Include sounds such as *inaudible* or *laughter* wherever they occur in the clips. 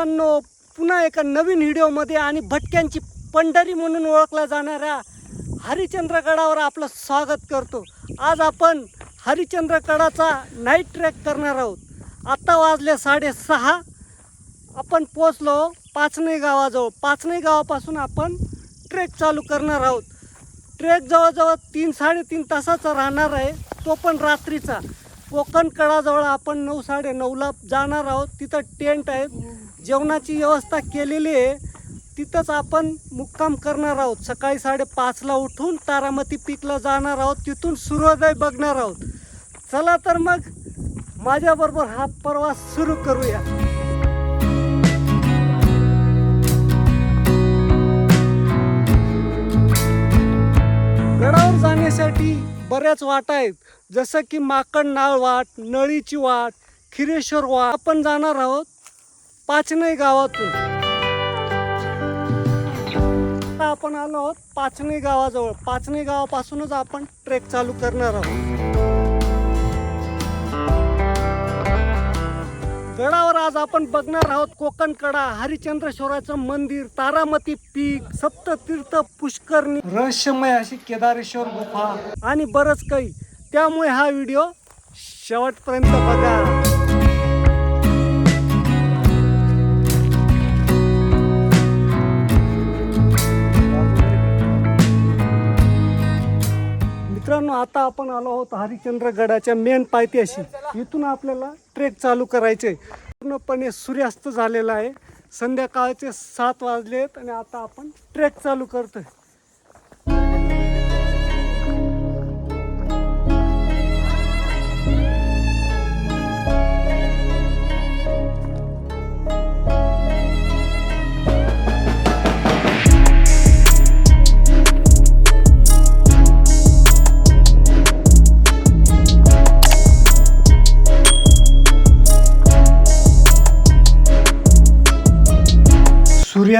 मित्रांनो पुन्हा एका नवीन व्हिडिओमध्ये आणि भटक्यांची पंढरी म्हणून ओळखल्या जाणाऱ्या हरिश्चंद्रगडावर आपलं स्वागत करतो. आज आपण हरिचंद्रगडाचा नाईट ट्रेक करणार आहोत. आत्ता वाजले साडेसहा. आपण पोचलो पाचणे गावाजवळ. पाचणे गावापासून आपण ट्रेक चालू करणार आहोत. ट्रेक जवळजवळ तीन साडेतीन तासाचा राहणार आहे. तो पण रात्रीचा. कोकण कडाजवळ आपण नऊ साडे नऊला जाणार आहोत. तिथं टेंट आहे. जेवणाची व्यवस्था केलेली आहे. तिथंच आपण मुक्काम करणार आहोत. सकाळी साडेपाचला उठून तारामती पीकला जाणार आहोत. तिथून सूर्योदय बघणार आहोत. चला तर मग माझ्याबरोबर हा प्रवास सुरू करूया. गडावर जाण्यासाठी बऱ्याच वाटा आहेत. जसं की माकड नाळ वाट नळीची वाट खिरेश्वर वाट. आपण जाणार आहोत पाचनई गावातून. आता आपण आलो आहोत पाचनई गावाजवळ. पाचनई गावापासूनच आपण ट्रेक चालू करणार आहोत. गडावर आज आपण बघणार आहोत कोकण कडा हरिचंद्रेश्वराचं मंदिर तारामती पीक सप्ततीर्थ पुष्करणी. रहस्यमय अशी केदारेश्वर गुफा आणि बरंच काही. त्यामुळे हा व्हिडिओ शेवटपर्यंत बघा. आता आपण आलो आहोत हरिश्चंद्र गडाच्या मेन पायथ्याशी. इथून आपल्याला ट्रेक चालू करायचे पूर्णपणे सूर्यास्त झालेला आहे. संध्याकाळचे सात वाजलेत आणि आता आपण ट्रेक चालू करतोय.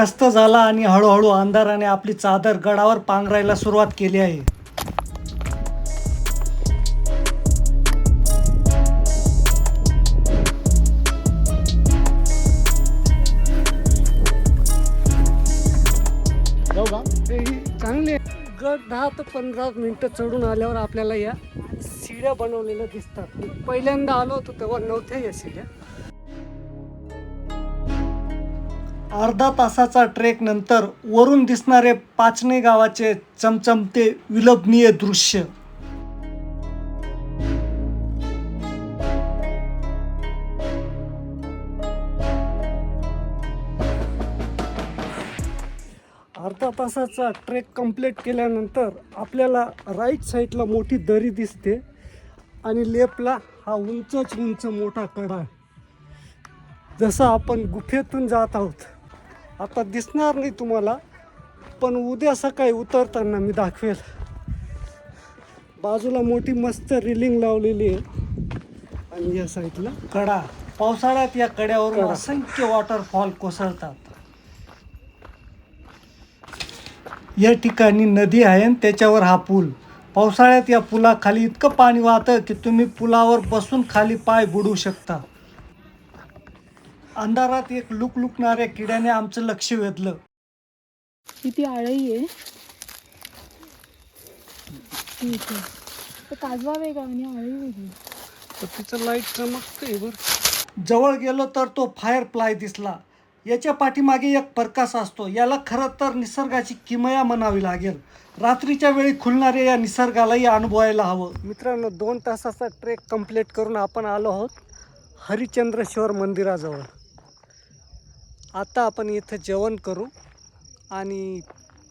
व्यस्त झाला आणि हळूहळू अंधाराने आपली चादर गडावर पांघरायला सुरुवात केली आहे. चांगले. गड दहा ते पंधरा मिनिटं चढून आल्यावर आपल्याला या शिड्या बनवलेल्या दिसतात. पहिल्यांदा आलो होतो तेव्हा नव्हत्या या शिड्या अर्धा तासाचा ट्रेक नंतर वरून दिसणारे पाचणे गावाचे चमचमते विलभनीय दृश्य. अर्धा तासाचा ट्रेक कंप्लीट केल्यानंतर आपल्याला राईट साईडला मोठी दरी दिसते आणि लेफ्टला हा उंचच उंच मोठा कडा जसं आपण गुफेतून जात आहोत आता दिसणार नाही तुम्हाला पण उद्या सकाळी उतरताना मी दाखवेल. बाजूला मोठी मस्त रिलिंग लावलेली आहे. आणि या साईडला कडा. पावसाळ्यात या कड्यावरून असंख्य वॉटरफॉल कोसळतात. या ठिकाणी नदी आहे आणि त्याच्यावर हा पूल. पावसाळ्यात या पुलाखाली इतकं पाणी वाहतं की तुम्ही पुलावर बसून खाली पाय बुडू शकता. अंधारात एक लुकलुकणाऱ्या किड्याने आमचं लक्ष वेधलं. किती आळई आहे. ठीक आहे. तर काजवा वेगळा आणि आळी वेगळी. तर तिचं लाइट चमकते बर. जवळ गेलो तर तो फायर प्लाय दिसला. याच्या पाठीमागे एक प्रकाश असतो. याला खरं तर निसर्गाची किमया म्हणावी लागेल. रात्रीच्या वेळी खुलणाऱ्या या निसर्गालाही अनुभवायला हवं. मित्रांनो दोन तासाचा ट्रेक कंप्लीट करून आपण आलो आहोत हरिश्चंद्रेश्वर मंदिराजवळ. आता आपण इथं जेवण करू. आणि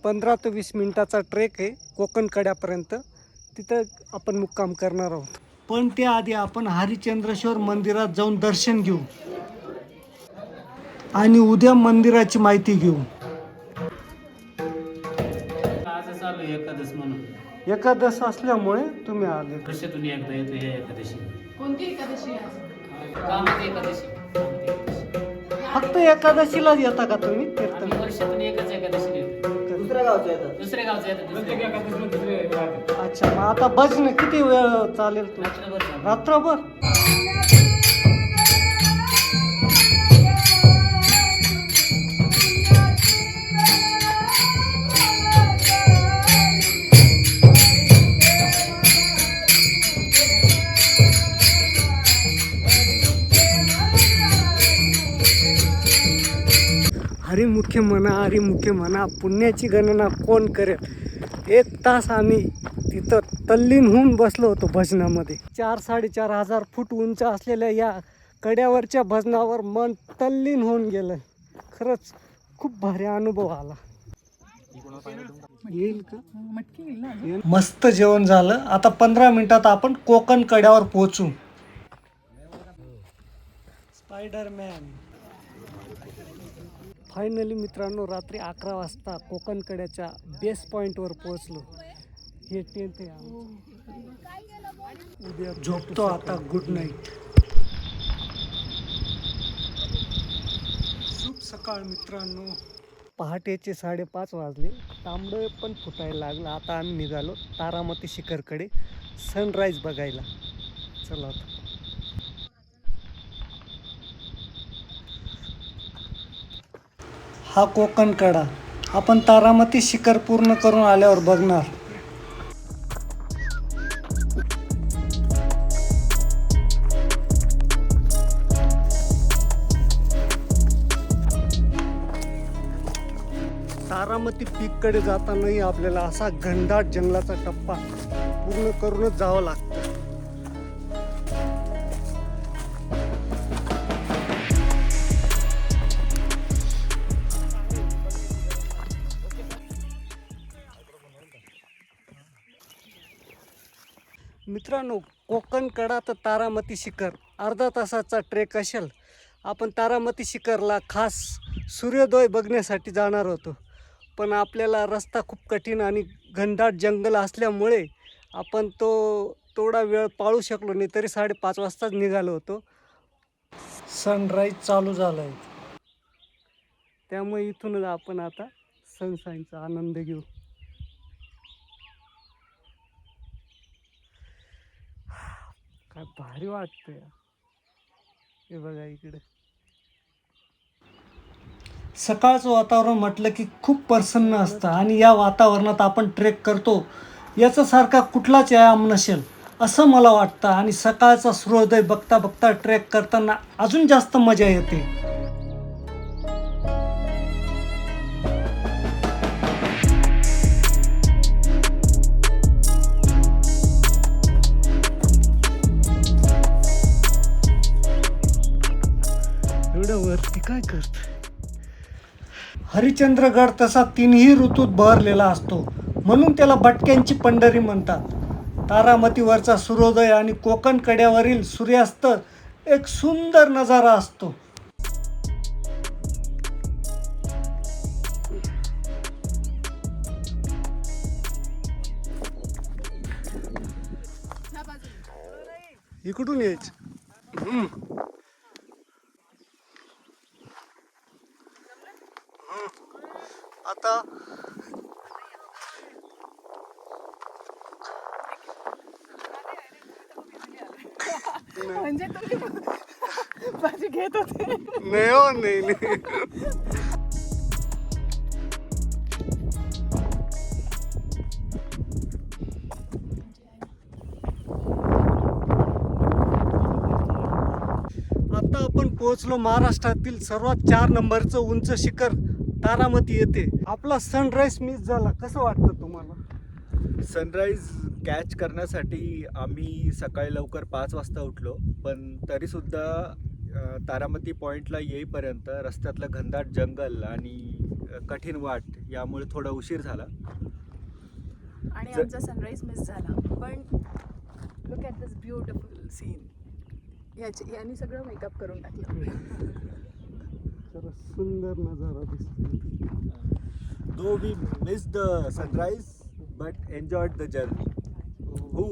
पंधरा ते वीस मिनिटाचा ट्रेक आहे कोकण कड्यापर्यंत. तिथं आपण मुक्काम करणार आहोत. पण त्याआधी आपण हरिश्चंद्रेश्वर मंदिरात जाऊन दर्शन घेऊ. आणि उद्या मंदिराची माहिती घेऊ. एकादश म्हणून. एकादश असल्यामुळे तुम्ही आले. वर्षातून एकदा येतो ह्या एकादशी? कोणती एकादशी कामात एकादशी. फक्त एकादशीलाच येता का तुम्ही आम्ही वर्षातून एकच एकादशी दुसऱ्या गावच्या येतात. दुसऱ्या गावचं येतं दुसऱ्या अच्छा मग आता भजन किती वेळ चालेल? तू रात्रभर चालू. रात्रभर? म्हणा हरिमुखे म्हणा पुण्याची गणना कोण करेल? एक तास आम्ही तिथं तल्लीन होऊन बसलो होतो भजनामध्ये. चार साडेचार हजार फूट उंच असलेल्या या कड्यावरच्या भजनावर मन तल्लीन होऊन गेलं. खरंच खूप भारी अनुभव आला. येईल का? मस्त जेवण झालं. आता पंधरा मिनिटात आपण कोकण कड्यावर पोहोचू. स्पायडरमॅन. फायनली मित्रांनो रात्री अकरा वाजता कोकण कड्याच्या बेस पॉईंटवर पोहोचलो. हे टेंट आहे उद्या झोपतो आता. गुड नाईट शुभ सकाळ मित्रांनो. पहाटेचे साडेपाच वाजले. तांबडं पण फुटायला लागलं. आता आम्ही निघालो तारामती शिखरकडे. सनराईज बघायला. चला आता. हा कोकण कडा आपण तारामती शिखर पूर्ण करून आल्यावर बघणार. तारामती पीककडे जातानाही आपल्याला असा घनदाट जंगलाचा टप्पा पूर्ण करूनच जावं लागतं. मित्रांनो कोकणकडा तर तारामती शिखर. अर्धा तासाचा ट्रेक असेल. आपण तारामती शिखरला खास सूर्योदय बघण्यासाठी जाणार होतो. पण आपल्याला रस्ता खूप कठीण आणि घनदाट जंगल असल्यामुळे आपण तो थोडा वेळ पाळू शकलो नाही तरी साडेपाच वाजताच निघालो होतो. सनराईज चालू झाला आहे त्यामुळे इथूनच आपण आता सनसाईनचा आनंद घेऊ. काय भारी वाटतंय. हे बघा इकडे. सकाळचं वातावरण म्हटलं की खूप प्रसन्न असतं आणि या वातावरणात आपण ट्रेक करतो. याच्यासारखा कुठलाच व्यायाम नसेल असं मला वाटतं. आणि सकाळचा सूर्योदय बघता बघता ट्रेक करताना अजून जास्त मजा येते. काय करत हरिश्चंद्रगड तसा तीनही ऋतूत बहरलेला असतो. म्हणून त्याला भटक्यांची पंढरी म्हणतात. तारामतीवरचा सूर्योदय आणि कोकण कड्यावरील सूर्यास्त एक सुंदर नजारा असतो. इकडून यायचं. आता म्हणजे तुम्ही घेत होते. नाही हो नाही नाही. आता आपण पोहोचलो महाराष्ट्रातील सर्वात चार नंबरचं उंच शिखर. तारामती येते. आपला सनराईज मिस झाला. कसं वाटतं तुम्हाला? सनराईज कॅच करण्यासाठी आम्ही सकाळी लवकर पाच वाजता उठलो. पण तरीसुद्धा तारामती पॉईंटला येईपर्यंत रस्त्यातलं घनदाट जंगल आणि कठीण वाट यामुळे थोडा उशीर झाला. आणि आमचा सनराईज मिस झाला. पण look at this beautiful scene याची यांनी सगळं मेकअप करून टाकलं. जरा सुंदर नजारा दिसतो though we miss the sunrise but enjoyed the journey हो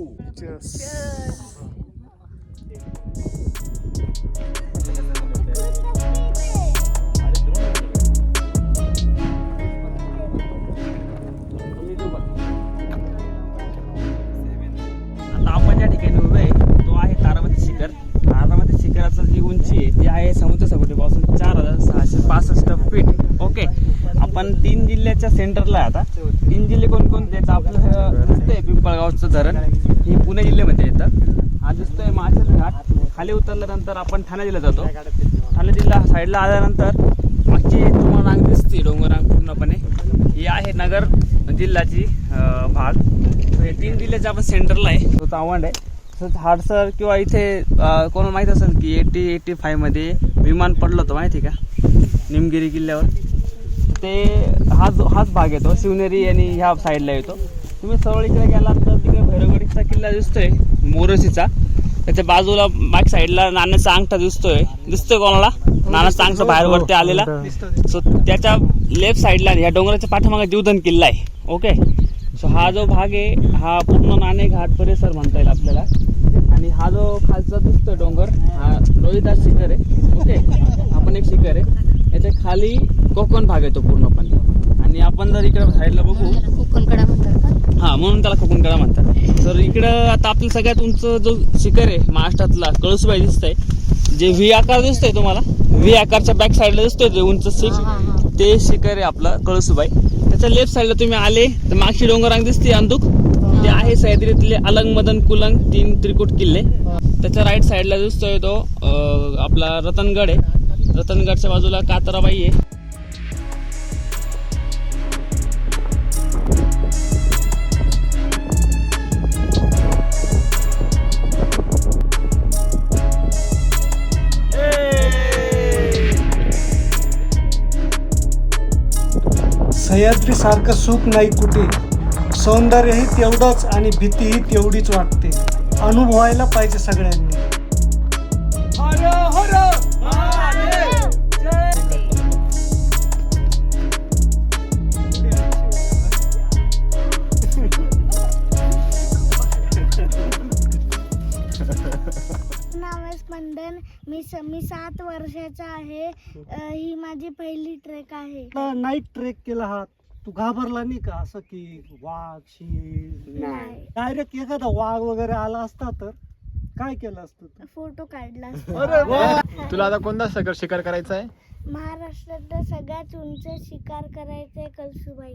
आता आपण ज्या ठिकाणी उभे आहे तो आहे तारामती शिखर. तारामती शिखराचं जी उंची आहे ती आहे समुद्र सपाटीपासून चार हजार सहाशे पासष्ट फीट ओके आपण तीन जिल्ह्याच्या सेंटरला आहे आता. तीन जिल्हे कोणकोणते तर आपलं दिसतंय पिंपळगावचं धरण. हे पुणे जिल्ह्यामध्ये येतं. हा दिसतोय माचल घाट. खाली उतरल्यानंतर आपण ठाणे जिल्ह्यात जातो. ठाणे जिल्हा साईडला आल्यानंतर मागची तुम्हाला रांग दिसते डोंगररांग पूर्णपणे. ही आहे नगर जिल्ह्याची भाग. हे तीन जिल्ह्याच्या आपण सेंटरला आहे. तो तावंड आहे. हाडसर किंवा इथे कोणाला माहीत असेल की एटी एटी फायमध्ये विमान पडलं होतं माहिती आहे का? निमगिरी किल्ल्यावर. ते हाच हाच भाग येतो. शिवनेरी आणि ह्या साईडला येतो. तुम्ही सरळ इकडे गेलात तर तिकडे भैरवगडीचा किल्ला दिसतोय मोरसीचा. त्याच्या बाजूला बॅक साईडला नाण्याचा अंगठा दिसतोय. दिसतोय कोणाला? नाण्याचा अंगठा बाहेर वरती आलेला सो त्याच्या लेफ्ट साईडला ह्या डोंगराच्या पाठीमागे जीवधन किल्ला आहे. ओके सो हा जो भाग आहे हा पूर्ण नाणे घाट परिसर म्हणता येईल आपल्याला. आणि हा जो खालचा दिसतोय डोंगर हा रोहिदास शिखर आहे. ओके? हा पण एक शिखर आहे. याच्या खाली कोकण भाग येतो पूर्णपणे. आणि आपण जर इकडे साईडला बघू कोकणकडा म्हणतात हा म्हणून त्याला कोकणकडा म्हणतात. तर इकडं आता आपलं सगळ्यात उंच जो शिखर आहे महाराष्ट्रातला कळसुबाई दिसतंय. जे व्ही आकार दिसतोय तुम्हाला व्ही आकारच्या बॅक साईडला दिसतोय ते उंच शिख. ते शिखर आहे आपलं कळसुबाई. त्याच्या लेफ्ट साईडला तुम्ही आले तर मागची डोंगरांग दिसते अंदुक. ते आहे सह्याद्रीतले अलंग मदन कुलंग तीन त्रिकुट किल्ले. त्याच्या राईट साईडला दिसतोय तो आपला रतनगड आहे. रतनगडच्या बाजूला कातराबाई आहे. सह्याद्रीसारखं सुख नाही कुठे. सौंदर्यही तेवढंच आणि भीतीही तेवढीच वाटते. अनुभवायला पाहिजे सगळ्यांनी. आहे. नाईट ट्रेक केला हा? तू घाबरला नाही का असं की वाघ शिंग नाही. डायरेक्ट एखादा वाघ वगैरे आला असता तर काय केलं असतं तू? फोटो काढला. तुला आता कोणता सगळं शिकार करायचा आहे महाराष्ट्रातलं सगळ्यात उंच शिकार करायचंय कलसुबाई.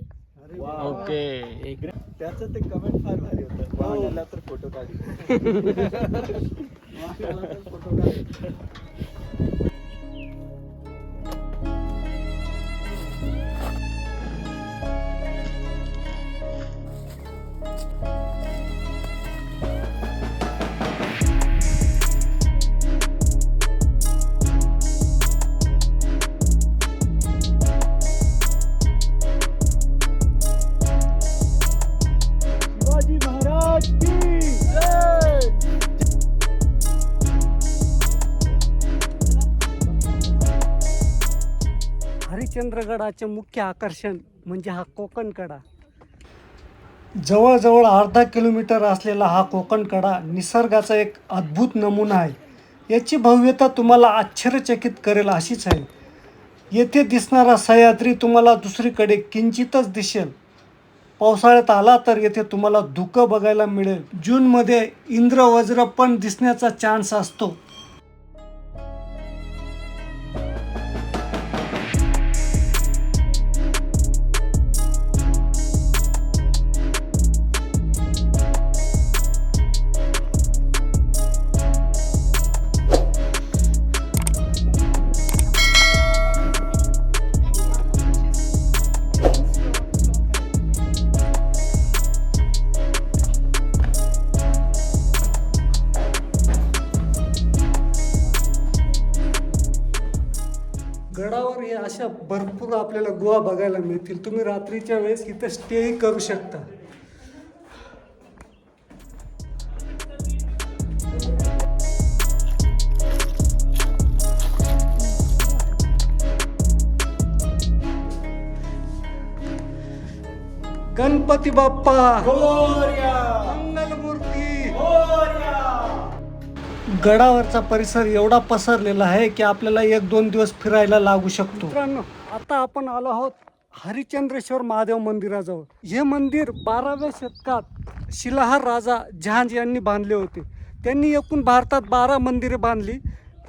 ओके. त्याचं ते कमेंट फार भारी होतं. *laughs* वाघ आला तर फोटो काढ. चंद्रगडाचे मुख्य आकर्षण म्हणजे हा कोकणकडा जवळजवळ अर्धा किलोमीटर असलेला हा कोकणकडा निसर्गाचा एक अद्भुत नमुना आहे. याची भव्यता तुम्हाला आश्चर्यचकित करेल अशीच आहे. येथे दिसणारा सह्याद्री तुम्हाला दुसरीकडे किंचितच दिसेल. पावसाळ्यात आला तर येथे तुम्हाला धुकं बघायला मिळेल. जूनमध्ये इंद्रवज्र पण दिसण्याचा चान्स असतो. गडावर हे अशा भरपूर आपल्याला गुहा बघायला मिळतील. तुम्ही रात्रीच्या वेळेस इथं स्टेही करू शकता. गणपती बाप्पा! गडावरचा परिसर एवढा पसरलेला आहे की आपल्याला एक दोन दिवस फिरायला लागू शकतो. मित्रांनो आता आपण आलो आहोत हरिश्चंद्रेश्वर महादेव मंदिराजवळ. हे मंदिर बाराव्या शतकात शिलाहार राजा जहांज यांनी बांधले होते. त्यांनी एकूण भारतात बारा मंदिरे बांधली.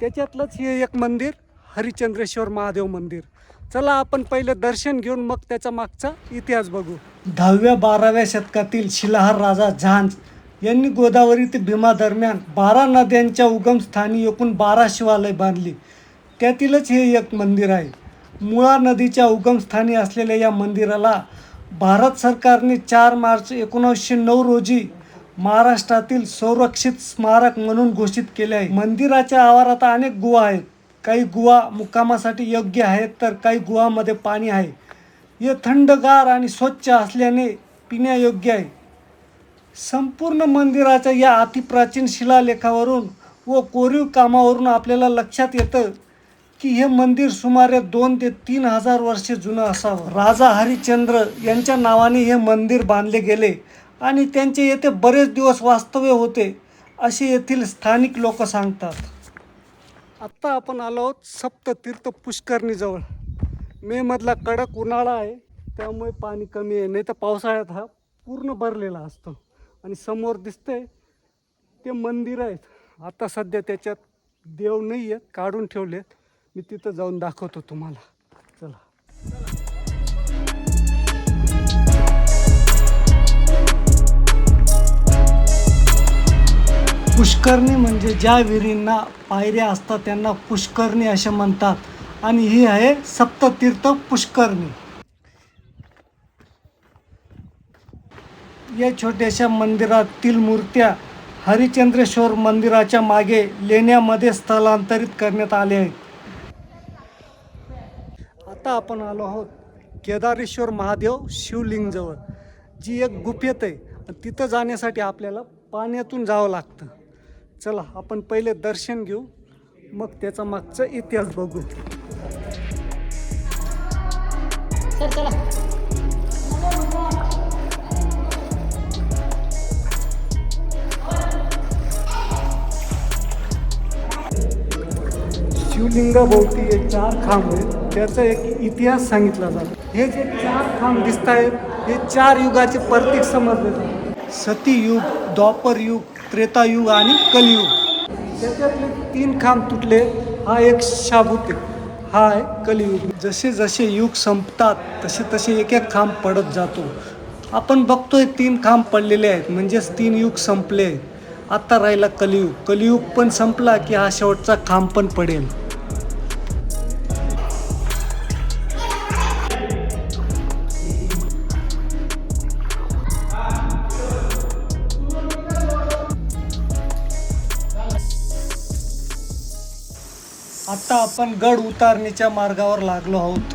त्याच्यातलंच हे एक मंदिर हरिश्चंद्रेश्वर महादेव मंदिर. चला आपण पहिले दर्शन घेऊन मग त्याचा मागचा इतिहास बघू. दहाव्या बाराव्या शतकातील शिलाहार राजा जहांज यांनी गोदावरी ते भीमा दरम्यान बारा नद्यांच्या उगमस्थानी एकूण बारा शिवालय बांधली. त्यातीलच हे एक मंदिर आहे. मुळा नदीच्या उगमस्थानी असलेल्या या मंदिराला भारत सरकारने चार मार्च एकोणावीसशे नऊ रोजी महाराष्ट्रातील संरक्षित स्मारक म्हणून घोषित केले आहे. मंदिराच्या आवारात अनेक गुहा आहेत. काही गुहा मुक्कामासाठी योग्य आहेत तर काही गुहामध्ये पाणी आहे. हे थंडगार आणि स्वच्छ असल्याने पिण्यायोग्य आहे. संपूर्ण मंदिराच्या या अतिप्राचीन शिलालेखावरून व कोरीव कामावरून आपल्याला लक्षात येतं की हे मंदिर सुमारे दोन ते तीन हजार वर्षे जुनं असावं. राजा हरिश्चंद्र यांच्या नावाने हे मंदिर बांधले गेले आणि त्यांचे येथे बरेच दिवस वास्तव्य होते असे येथील स्थानिक लोक सांगतात. आत्ता आपण आलो आहोत सप्ततीर्थ पुष्करणीजवळ. मेमधला कडक उन्हाळा आहे त्यामुळे पाणी कमी आहे नाही तर पावसाळ्यात हा पूर्ण भरलेला असतो. आणि समोर दिसतंय ते मंदिर आहेत. आता सध्या त्याच्यात देव नाही आहेत काढून ठेवलेत मी तिथं जाऊन दाखवतो तुम्हाला. चला. पुष्करणी म्हणजे ज्या विहिरींना पायऱ्या असतात त्यांना पुष्करणी असे म्हणतात. आणि ही आहे सप्ततीर्थ पुष्करणी. या छोट्याशा मंदिरातील मूर्त्या हरिचंद्रेश्वर मंदिराच्या मागे लेण्यामध्ये स्थलांतरित करण्यात आले आहेत. आता आपण आलो आहोत केदारेश्वर महादेव शिवलिंगजवळ जी एक गुफेत आहे. आणि तिथं जाण्यासाठी आपल्याला पाण्यातून जावं लागतं. चला आपण पहिले दर्शन घेऊ. मग त्याचा मागचा इतिहास बघू. चला. शिवलिंगाभोवती हे चार खांब आहेत. त्याचा एक इतिहास सांगितला जातो. हे जे चार खांब दिसत आहेत हे चार युगाचे प्रतीक समजले जातात सतीयुग द्वापर युग त्रेतायुग आणि कलियुग. त्याच्यातले तीन खांब तुटले हा एक शाबूत आहे. हा आहे कलियुग. जसे जसे युग संपतात तसे तसे एक एक खांब पडत जातो. आपण बघतोय तीन खांब पडलेले आहेत. म्हणजेच तीन युग संपले. आत्ता आता राहिला कलियुग. कलियुग पण संपला की हा शेवटचा खांब पण पडेल. आता आपण गड उतारणीच्या मार्गावर लागलो आहोत.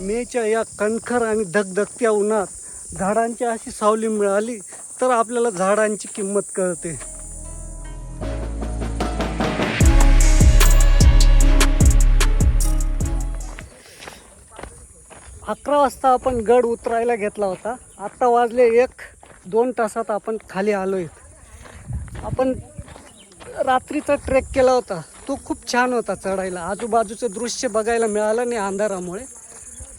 मेच्या या कणखर आणि धगधगत्या उन्हात झाडांची अशी सावली मिळाली तर आपल्याला झाडांची किंमत कळते. अकरा वाजता आपण गड उतरायला घेतला होता. आत्ता वाजले एक. दोन तासात आपण खाली आलो आहेत आपण रात्रीचा ट्रेक केला होता. तो खूप छान होता चढायला. आजूबाजूचं दृश्य बघायला मिळालं नाही अंधारामुळे.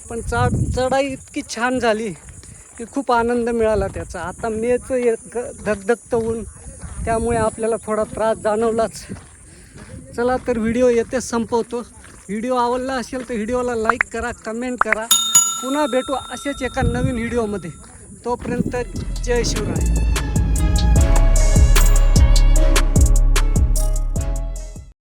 पण चढ चढाई इतकी छान झाली की खूप आनंद मिळाला त्याचा. आता मेचं एक धगधगतं ऊन त्यामुळे आपल्याला थोडा त्रास जाणवलाच. चला तर व्हिडिओ येथे संपवतो. व्हिडिओ आवडला असेल तर व्हिडिओला लाईक करा कमेंट करा. पुन्हा भेटू असेच एका नवीन व्हिडिओमध्ये. तोपर्यंत जय शिवराय.